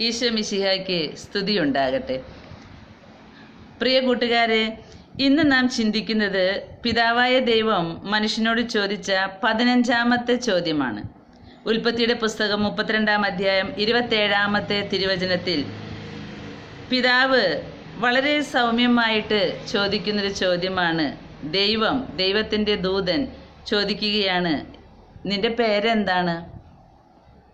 ഈശോ മിശിഹായ്ക്ക് സ്തുതിയുണ്ടാകട്ടെ. പ്രിയ കൂട്ടുകാരെ ഇന്ന് നാം ചിന്തിക്കുന്നത് പിതാവായ ദൈവം മനുഷ്യനോട് ചോദിച്ച പതിനഞ്ചാമത്തെ ചോദ്യമാണ്. ഉൽപ്പത്തിയുടെ പുസ്തകം മുപ്പത്തിരണ്ടാം അധ്യായം ഇരുപത്തേഴാമത്തെ തിരുവചനത്തിൽ പിതാവ് വളരെ സൗമ്യമായിട്ട് ചോദിക്കുന്നൊരു ചോദ്യമാണ്. ദൈവം ദൈവത്തിന്റെ ദൂതൻ ചോദിക്കുകയാണ് നിന്റെ പേരെന്താണ്?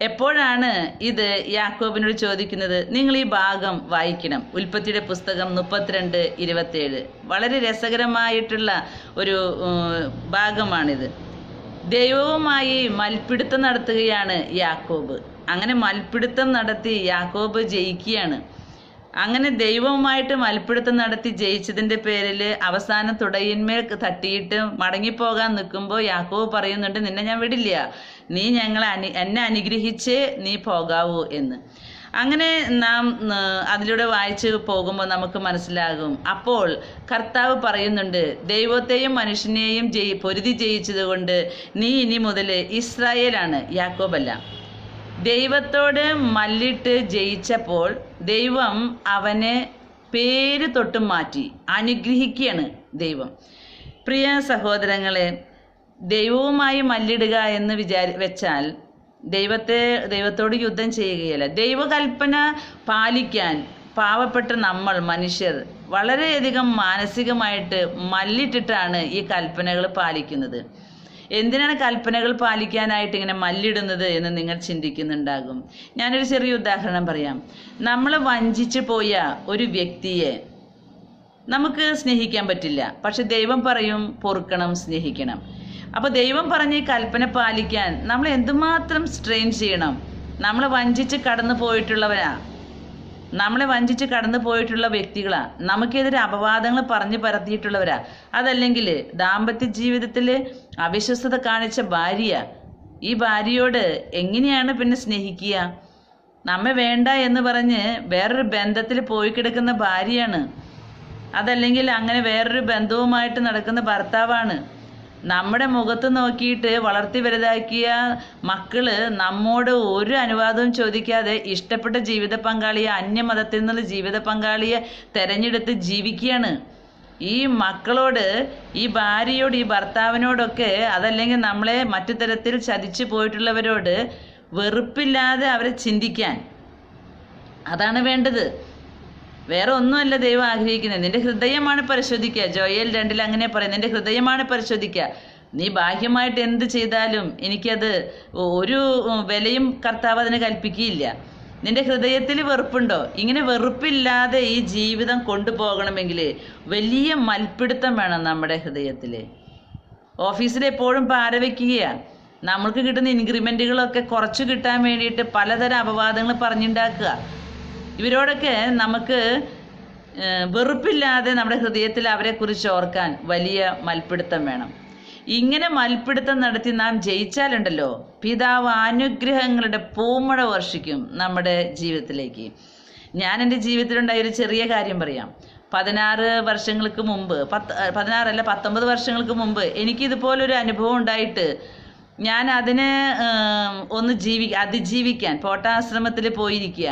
എപ്പോഴാണ് ഇത് യാക്കോബിനോട് ചോദിക്കുന്നത്? നിങ്ങൾ ഈ ഭാഗം വായിക്കണം. ഉൽപ്പത്തിയുടെ പുസ്തകം മുപ്പത്തിരണ്ട് ഇരുപത്തേഴ് വളരെ രസകരമായിട്ടുള്ള ഒരു ഭാഗമാണിത്. ദൈവവുമായി മൽപ്പിടുത്തം നടത്തുകയാണ് യാക്കോബ്. അങ്ങനെ മൽപ്പിടുത്തം നടത്തി യാക്കോബ് ജയിക്കുകയാണ്. അങ്ങനെ ദൈവവുമായിട്ട് മൽപ്പിടുത്തം നടത്തി ജയിച്ചതിന്റെ പേരിൽ അവസാനം തുടയിന്മേൽ തട്ടിയിട്ട് മടങ്ങിപ്പോകാൻ നിൽക്കുമ്പോൾ യാക്കോവ് പറയുന്നുണ്ട് നിന്നെ ഞാൻ വിടില്ല. നീ ഞങ്ങളെ അനു എന്നെ അനുഗ്രഹിച്ച് നീ പോകാവൂ എന്ന്. അങ്ങനെ നാം അതിലൂടെ വായിച്ച് പോകുമ്പോൾ നമുക്ക് മനസ്സിലാകും. അപ്പോൾ കർത്താവ് പറയുന്നുണ്ട് ദൈവത്തെയും മനുഷ്യനെയും ജയി പൊരുതി ജയിച്ചത് കൊണ്ട് നീ ഇനി മുതൽ ഇസ്രായേലാണ് യാക്കോബല്ല. ദൈവത്തോട് മല്ലിട്ട് ജയിച്ചപ്പോൾ ദൈവം അവനെ പേര് തൊട്ട് മാറ്റി അനുഗ്രഹിക്കുകയാണ് ദൈവം. പ്രിയ സഹോദരങ്ങളെ ദൈവവുമായി മല്ലിടുക എന്ന് വിചാരി വെച്ചാൽ ദൈവത്തെ ദൈവത്തോട് യുദ്ധം ചെയ്യുകയല്ല. ദൈവകൽപ്പന പാലിക്കാൻ പാവപ്പെട്ട നമ്മൾ മനുഷ്യർ വളരെയധികം മാനസികമായിട്ട് മല്ലിട്ടിട്ടാണ് ഈ കൽപ്പനകൾ പാലിക്കുന്നത്. എന്തിനാണ് കൽപ്പനകൾ പാലിക്കാനായിട്ട് ഇങ്ങനെ മല്ലിടുന്നത് എന്ന് നിങ്ങൾ ചിന്തിക്കുന്നുണ്ടാകും. ഞാനൊരു ചെറിയ ഉദാഹരണം പറയാം. നമ്മൾ വഞ്ചിച്ചു പോയ ഒരു വ്യക്തിയെ നമുക്ക് സ്നേഹിക്കാൻ പറ്റില്ല. പക്ഷെ ദൈവം പറയും പൊറുക്കണം സ്നേഹിക്കണം. അപ്പോൾ ദൈവം പറഞ്ഞ ഈ കൽപ്പന പാലിക്കാൻ നമ്മൾ എന്തുമാത്രം സ്ട്രെയിൻ ചെയ്യണം? നമ്മൾ വഞ്ചിച്ച് കടന്നു പോയിട്ടുള്ളവരാ. നമ്മളെ വഞ്ചിച്ച് കടന്നു പോയിട്ടുള്ള വ്യക്തികളാ. നമുക്കെതിരെ അപവാദങ്ങൾ പറഞ്ഞു പരത്തിയിട്ടുള്ളവരാ. അതല്ലെങ്കിൽ ദാമ്പത്യ ജീവിതത്തിൽ അവിശ്വസ്തത കാണിച്ച ഭാര്യ ഈ ഭാര്യയോട് എങ്ങനെയാണ് പിന്നെ സ്നേഹിക്കുക? നമ്മെ വേണ്ട എന്ന് പറഞ്ഞ് വേറൊരു ബന്ധത്തിൽ പോയി കിടക്കുന്ന ഭാര്യയാണ്. അതല്ലെങ്കിൽ അങ്ങനെ വേറൊരു ബന്ധവുമായിട്ട് നടക്കുന്ന ഭർത്താവാണ്. നമ്മുടെ മുഖത്ത് നോക്കിയിട്ട് വളർത്തി വലുതാക്കിയ മക്കൾ നമ്മോട് ഒരു അനുവാദവും ചോദിക്കാതെ ഇഷ്ടപ്പെട്ട ജീവിത പങ്കാളിയെ അന്യമതത്തിൽ നിന്നുള്ള ജീവിത പങ്കാളിയെ തെരഞ്ഞെടുത്ത് ജീവിക്കുകയാണ്. ഈ മക്കളോട് ഈ ഭാര്യയോട് ഈ ഭർത്താവിനോടൊക്കെ അതല്ലെങ്കിൽ നമ്മളെ മറ്റു തരത്തിൽ ചതിച്ചു പോയിട്ടുള്ളവരോട് വെറുപ്പില്ലാതെ അവരെ ചിന്തിക്കാൻ. അതാണ് വേണ്ടത്. വേറെ ഒന്നുമല്ല ദൈവം ആഗ്രഹിക്കുന്നത്. നിന്റെ ഹൃദയമാണ് പരിശോധിക്കുക. ജോയൽ രണ്ടിൽ അങ്ങനെ പറയും നിന്റെ ഹൃദയമാണ് പരിശോധിക്കുക. നീ ബാഹ്യമായിട്ട് എന്ത് ചെയ്താലും എനിക്കത് ഒരു വിലയും കർത്താവ് അതിന് കൽപ്പിക്കുകയില്ല. നിന്റെ ഹൃദയത്തിൽ വെറുപ്പുണ്ടോ? ഇങ്ങനെ വെറുപ്പില്ലാതെ ഈ ജീവിതം കൊണ്ടുപോകണമെങ്കിൽ വലിയ മൽപ്പിടുത്തം വേണം നമ്മുടെ ഹൃദയത്തിൽ ഓഫീസിൽ എപ്പോഴും പാരവയ്ക്കുകയാണ് നമ്മൾക്ക് കിട്ടുന്ന ഇൻക്രിമെന്റുകളൊക്കെ കുറച്ച് കിട്ടാൻ വേണ്ടിയിട്ട് പലതരം അപവാദങ്ങൾ പറഞ്ഞുണ്ടാക്കുക. ഇവരോടൊക്കെ നമുക്ക് വെറുപ്പില്ലാതെ നമ്മുടെ ഹൃദയത്തിൽ അവരെക്കുറിച്ച് ഓർക്കാൻ വലിയ മൽപ്പിടുത്തം വേണം. ഇങ്ങനെ മൽപ്പിടുത്തം നടത്തി നാം ജയിച്ചാലുണ്ടല്ലോ. പിതാവ് അനുഗ്രഹങ്ങളുടെ പൂമഴ വർഷിക്കും നമ്മുടെ ജീവിതത്തിലേക്ക്. ഞാൻ എന്റെ ജീവിതത്തിലുണ്ടായ ഒരു ചെറിയ കാര്യം പറയാം. പതിനാറ് വർഷങ്ങൾക്ക് മുമ്പ് പത്ത് പതിനാറല്ല പത്തൊമ്പത് വർഷങ്ങൾക്ക് മുമ്പ് എനിക്കിതുപോലൊരു അനുഭവം ഉണ്ടായിട്ട് ഞാൻ അതിനെ ഒന്ന് ജീവി അതിജീവിക്കാൻ പോട്ടാശ്രമത്തിൽ പോയിരിക്കുക.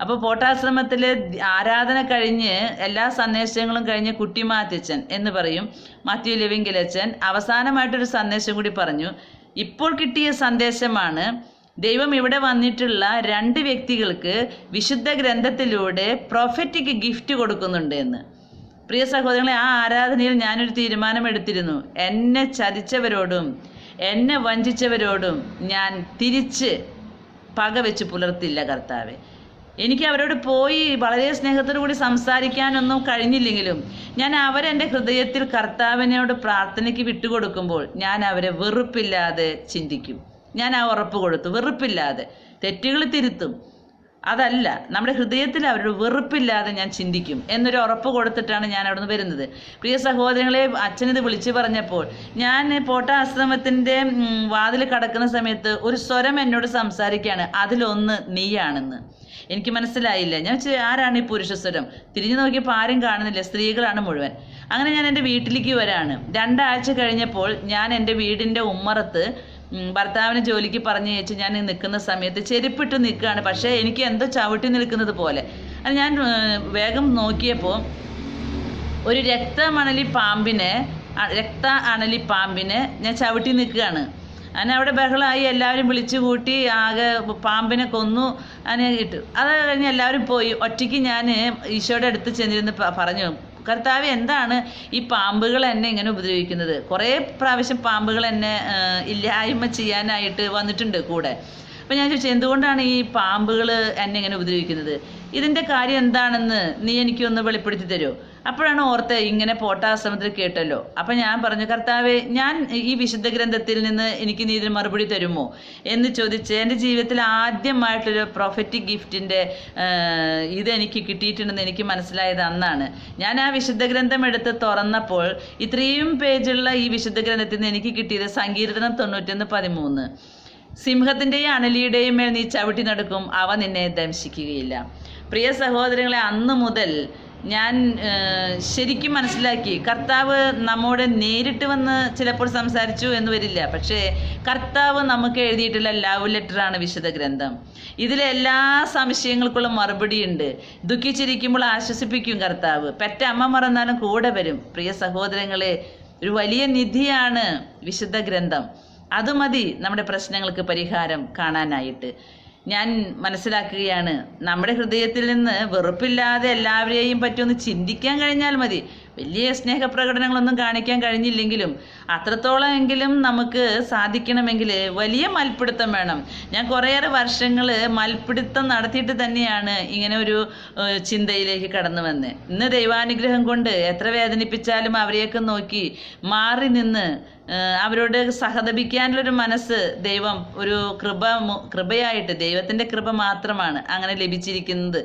അപ്പോൾ പോട്ടാശ്രമത്തിൽ ആരാധന കഴിഞ്ഞ് എല്ലാ സന്ദേശങ്ങളും കഴിഞ്ഞ് കുട്ടി മാത്യച്ചൻ എന്ന് പറയും. മാത്യു ലിവിങ്കിലച്ചൻ അവസാനമായിട്ടൊരു സന്ദേശം കൂടി പറഞ്ഞു. ഇപ്പോൾ കിട്ടിയ സന്ദേശമാണ് ദൈവം ഇവിടെ വന്നിട്ടുള്ള രണ്ട് വ്യക്തികൾക്ക് വിശുദ്ധ ഗ്രന്ഥത്തിലൂടെ പ്രൊഫറ്റിക്ക് ഗിഫ്റ്റ് കൊടുക്കുന്നുണ്ട് എന്ന്. പ്രിയ സഹോദരങ്ങളെ ആ ആരാധനയിൽ ഞാനൊരു തീരുമാനമെടുത്തിരുന്നു. എന്നെ ചതിച്ചവരോടും എന്നെ വഞ്ചിച്ചവരോടും ഞാൻ തിരിച്ച് പക വെച്ച് പുലർത്തില്ല കർത്താവെ. എനിക്ക് അവരോട് പോയി വളരെ സ്നേഹത്തോടു കൂടി സംസാരിക്കാനൊന്നും കഴിഞ്ഞില്ലെങ്കിലും ഞാൻ അവരെന്റെ ഹൃദയത്തിൽ കർത്താവിനോട് പ്രാർത്ഥനയ്ക്ക് വിട്ടുകൊടുക്കുമ്പോൾ ഞാൻ അവരെ വെറുപ്പില്ലാതെ ചിന്തിക്കും. ഞാൻ ആ ഉറപ്പ് കൊടുത്തു. വെറുപ്പില്ലാതെ. തെറ്റുകൾ തിരുത്തും. അതല്ല നമ്മുടെ ഹൃദയത്തിൽ അവരുടെ വെറുപ്പില്ലാതെ ഞാൻ ചിന്തിക്കും എന്നൊരു ഉറപ്പ് കൊടുത്തിട്ടാണ് ഞാൻ അവിടുന്ന് വരുന്നത്. പ്രിയ സഹോദരങ്ങളെ അച്ഛനിത് വിളിച്ചു പറഞ്ഞപ്പോൾ ഞാൻ പോട്ട ആശ്രമത്തിന്റെ വാതിൽ കടക്കുന്ന സമയത്ത് ഒരു സ്വരം എന്നോട് സംസാരിക്കുകയാണ്. അതിലൊന്ന് നീയാണെന്ന്. എനിക്ക് മനസ്സിലായില്ല. ഞാൻ ആരാണ് ഈ പുരുഷ സ്വരം? തിരിഞ്ഞു നോക്കിയപ്പോൾ ആരും കാണുന്നില്ല. സ്ത്രീകളാണ് മുഴുവൻ. അങ്ങനെ ഞാൻ എന്റെ വീട്ടിലേക്ക് വരാണ്. രണ്ടാഴ്ച കഴിഞ്ഞപ്പോൾ ഞാൻ എന്റെ വീടിന്റെ ഉമ്മറത്ത് ഭർത്താവിന് ജോലിക്ക് പറഞ്ഞു ചേച്ചി ഞാൻ നിൽക്കുന്ന സമയത്ത് ചെരുപ്പിട്ട് നിൽക്കുകയാണ്. പക്ഷേ എനിക്ക് എന്തോ ചവിട്ടി നിൽക്കുന്നത് പോലെ. അത് ഞാൻ വേഗം നോക്കിയപ്പോൾ ഒരു രക്തമണലി പാമ്പിനെ രക്ത അണലി പാമ്പിനെ ഞാൻ ചവിട്ടി നിൽക്കുകയാണ്. അങ്ങനെ അവിടെ ബഹളമായി എല്ലാവരും വിളിച്ചു കൂട്ടി ആകെ പാമ്പിനെ കൊന്നു. അങ്ങനെ ഇട്ടു അത് കഴിഞ്ഞ് എല്ലാവരും പോയി. ഒറ്റയ്ക്ക് ഞാൻ ഈശോയുടെ അടുത്ത് ചെന്നിരുന്ന് പറഞ്ഞു കർത്താവ് എന്താണ് ഈ പാമ്പുകൾ എന്നെ ഇങ്ങനെ ഉപദ്രവിക്കുന്നത്? കുറേ പ്രാവശ്യം പാമ്പുകൾ എന്നെ ഇല്ലായ്മ ചെയ്യാനായിട്ട് വന്നിട്ടുണ്ട് കൂടെ. അപ്പം ഞാൻ ചോദിച്ചു എന്തുകൊണ്ടാണ് ഈ പാമ്പുകൾ എന്നെ ഇങ്ങനെ ഉപദ്രവിക്കുന്നത്? ഇതിന്റെ കാര്യം എന്താണെന്ന് നീ എനിക്കൊന്ന് വെളിപ്പെടുത്തി തരുമോ അപ്പോഴാണ് ഓർത്ത് ഇങ്ങനെ പോട്ടാശ്രമത്തിൽ കേട്ടല്ലോ. അപ്പം ഞാൻ പറഞ്ഞു കർത്താവെ ഞാൻ ഈ വിശുദ്ധ ഗ്രന്ഥത്തിൽ നിന്ന് എനിക്ക് നീ ഇതിന് മറുപടി തരുമോ? എന്ന് ചോദിച്ച് എന്റെ ജീവിതത്തിൽ ആദ്യമായിട്ടൊരു പ്രൊഫറ്റിക് ഗിഫ്റ്റിന്റെ ഇത് എനിക്ക് കിട്ടിയിട്ടുണ്ടെന്ന് എനിക്ക് മനസ്സിലായത് അന്നാണ്. ഞാൻ ആ വിശുദ്ധ ഗ്രന്ഥം എടുത്ത് തുറന്നപ്പോൾ ഇത്രയും പേജുള്ള ഈ വിശുദ്ധ ഗ്രന്ഥത്തിൽ നിന്ന് എനിക്ക് കിട്ടിയത് സങ്കീർത്തനം തൊണ്ണൂറ്റൊന്ന് പതിമൂന്ന്. സിംഹത്തിന്റെയും അണലിയുടെയും മേൽ നീ ചവിട്ടി നടക്കും. അവ നിന്നെ ദംശിക്കുകയില്ല. പ്രിയ സഹോദരങ്ങളെ അന്ന് മുതൽ ഞാൻ ശരിക്കും മനസ്സിലാക്കി കർത്താവ് നമ്മോട് നേരിട്ട് വന്ന് ചിലപ്പോൾ സംസാരിച്ചു എന്ന് വരില്ല. പക്ഷേ കർത്താവ് നമുക്ക് എഴുതിയിട്ടുള്ള ലവ് ലെറ്ററാണ് വിശുദ്ധ ഗ്രന്ഥം. ഇതിലെ എല്ലാ സംശയങ്ങൾക്കുള്ള മറുപടിയുണ്ട് ദുഃഖിച്ചിരിക്കുമ്പോൾ ആശ്വസിപ്പിക്കും കർത്താവ്. പെറ്റ അമ്മ മറന്നാലും കൂടെ വരും. പ്രിയ സഹോദരങ്ങളെ ഒരു വലിയ നിധിയാണ് വിശുദ്ധ ഗ്രന്ഥം. അത് മതി നമ്മുടെ പ്രശ്നങ്ങൾക്ക് പരിഹാരം കാണാനായിട്ട്. ഞാൻ മനസ്സിലാക്കുകയാണ് നമ്മുടെ ഹൃദയത്തിൽ നിന്ന് വെറുപ്പില്ലാതെ എല്ലാവരെയും പറ്റി ഒന്ന് ചിന്തിക്കാൻ കഴിഞ്ഞാൽ മതി. വലിയ സ്നേഹപ്രകടനങ്ങളൊന്നും കാണിക്കാൻ കഴിഞ്ഞില്ലെങ്കിലും അത്രത്തോളം എങ്കിലും നമുക്ക് സാധിക്കണമെങ്കിൽ വലിയ മൽപ്പിടുത്തം വേണം. ഞാൻ കുറേയേറെ വർഷങ്ങൾ മൽപ്പിടുത്തം നടത്തിയിട്ട് തന്നെയാണ് ഇങ്ങനെ ഒരു ചിന്തയിലേക്ക് കടന്നു വന്നത് ഇന്ന് ദൈവാനുഗ്രഹം കൊണ്ട് എത്ര വേദനിപ്പിച്ചാലും അവരെയൊക്കെ നോക്കി മാറി നിന്ന് അവരോട് സഹതപിക്കാനുള്ളൊരു മനസ്സ് ദൈവം ഒരു കൃപ കൃപയായിട്ട് ദൈവത്തിന്റെ കൃപ മാത്രമാണ് അങ്ങനെ ലഭിച്ചിരിക്കുന്നത്.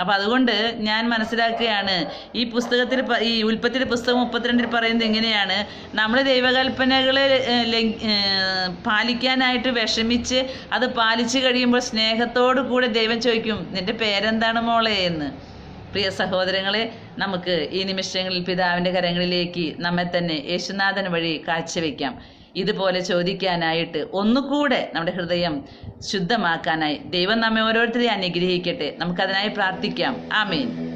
അപ്പം അതുകൊണ്ട് ഞാൻ മനസ്സിലാക്കുകയാണ് ഈ പുസ്തകത്തിൽ ഈ ഉൽപ്പത്തിന്റെ പുസ്തകം മുപ്പത്തിരണ്ടിൽ പറയുന്നത് ഇങ്ങനെയാണ് നമ്മൾ ദൈവകൽപ്പനകൾ പാലിക്കാനായിട്ട് വിഷമിച്ച് അത് പാലിച്ചു കഴിയുമ്പോൾ സ്നേഹത്തോടു കൂടെ ദൈവം ചോദിക്കും നിന്റെ പേരെന്താണ് മോളെ? എന്ന്. പ്രിയ സഹോദരങ്ങളെ നമുക്ക് ഈ നിമിഷങ്ങളിൽ പിതാവിന്റെ കരങ്ങളിലേക്ക് നമ്മെ തന്നെ യേശുനാഥൻ വഴി കാഴ്ചവെക്കാം. ഇതുപോലെ ചോദിക്കാനായിട്ട് ഒന്നുകൂടെ നമ്മുടെ ഹൃദയം ശുദ്ധമാക്കാനായി ദൈവം നമ്മെ ഓരോരുത്തരെയും അനുഗ്രഹിക്കട്ടെ. നമുക്കതിനായി പ്രാർത്ഥിക്കാം. ആമേൻ.